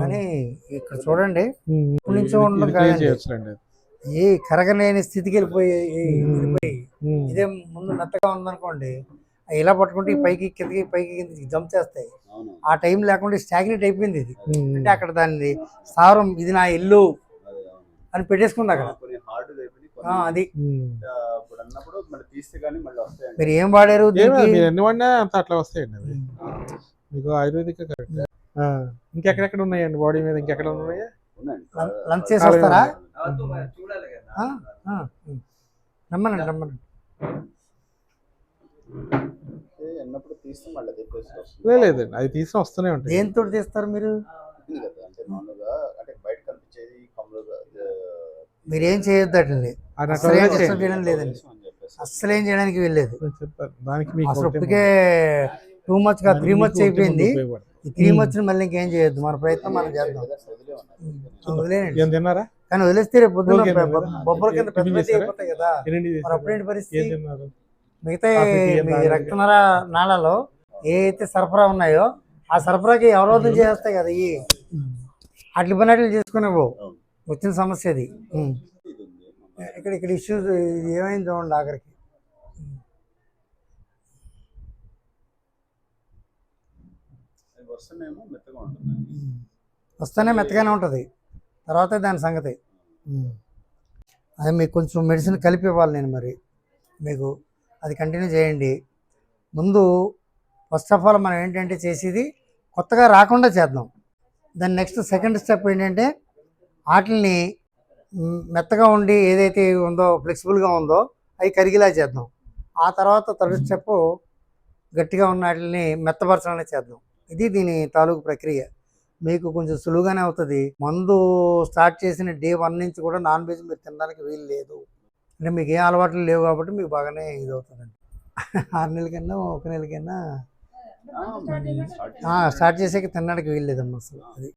కానీ ఇక్కడ చూడండి ఇప్పటి నుంచో ఉండడం కాదండి. ఏ కరగలేని స్థితికి వెళ్ళిపోయి. వెళ్ళిపోయి. ఇదే ముందు మెత్తగా ఉందనుకోండి ఇలా పట్టుకుంటే పైకి కిందకి పైకి కిందకి జంప్ చేస్తాయి. అవును. ఆ టైం లేకుండా స్టాగ్నేట్ అయిపోయింది ఇది. అంటే అక్కడ దాన్ని స్థావరం ఇది నా ఇల్లు అని పెట్టేసుకుంది అక్కడ. అది. మీరు ఏం వాడారు అట్లా వస్తాయండి మీకు ఆయుర్వేదిక్ కరెక్ట్. ఇంకెక్కడెక్కడ ఉన్నాయండి బాడీ మీద? ఇంకెక్కడ ఉన్నాయా? లంచ్ చేసి వస్తారా. రమ్మనండి రమ్మనండి. అదే లేదండి అవి తీసుకుని వస్తూనే ఉంటాయి. దేంతో తీస్తారు మీరు? మీరు ఏం చేయొద్దు అట్లని అది చేయడం లేదండి. అస్సలు ఏం చేయడానికి వెళ్ళలేదు దానికి మీకు అసలు ఇప్పటికే టూ మచ్ త్రీ మచ్ అయిపోయింది. త్రీ మచ్ మళ్ళీ ఇంకేం చేయొద్దు. మన ప్రయత్నం మనం చేద్దాం. తిన్నారా? కానీ వదిలేస్తే రేపు పొద్దున్న ఓకే, బొ- మరి. బొబ్బల కింద పెద్ద? అయిపోతాయి కదా. మరి అప్పుడేంటి పరిస్థితి? మిగతా మీ? రక్తనర నాళాలో ఏ అయితే సరఫరా ఉన్నాయో ఆ సరఫరాకి అవరోధం చేస్తాయి కదా ఈ అట్ల పని చేసుకునేవు అవును. వచ్చిన సమస్య అది. ఇక్కడ ఇక్కడ ఇష్యూస్ ఏమైంది చూడండి ఆఖరికి అవి వస్తేనేమో మెత్తగా ఉంటుంది. వస్తేనే మెత్తగానే ఉంటుంది. తర్వాత దాని సంగతి. అది మీకు కొంచెం మెడిసిన్ కలిపి ఇవ్వాలి నేను మరి. మీకు అది కంటిన్యూ చేయండి. ముందు ఫస్ట్ ఆఫ్ ఆల్ మనం ఏంటంటే చేసేది కొత్తగా రాకుండా చేద్దాం. దాని నెక్స్ట్ సెకండ్ స్టెప్ ఏంటంటే వాటిని మెత్తగా ఉండి ఏదైతే ఉందో ఫ్లెక్సిబుల్గా ఉందో అవి కరిగేలా చేద్దాం. ఆ తర్వాత థర్డ్ స్టెప్ గట్టిగా ఉన్న వాటిని మెత్తపరచడం చేద్దాం. ఇది దీని తాలూకు ప్రక్రియ. మీకు కొంచెం సులువుగానే అవుతుంది. మందు స్టార్ట్ చేసిన డే వన్ నుంచి కూడా నాన్ వెజ్ మీరు తినడానికి వీలు లేదు. అంటే మీకు ఏం అలవాట్లు లేవు కాబట్టి మీకు బాగానే ఇది అవుతుందండి ఆరు నెలలకన్నా ఒక నెలకన్నా ఆ, మరి start స్టార్ట్ చేసాక తినడానికి వీలు లేదమ్మా అసలు అది.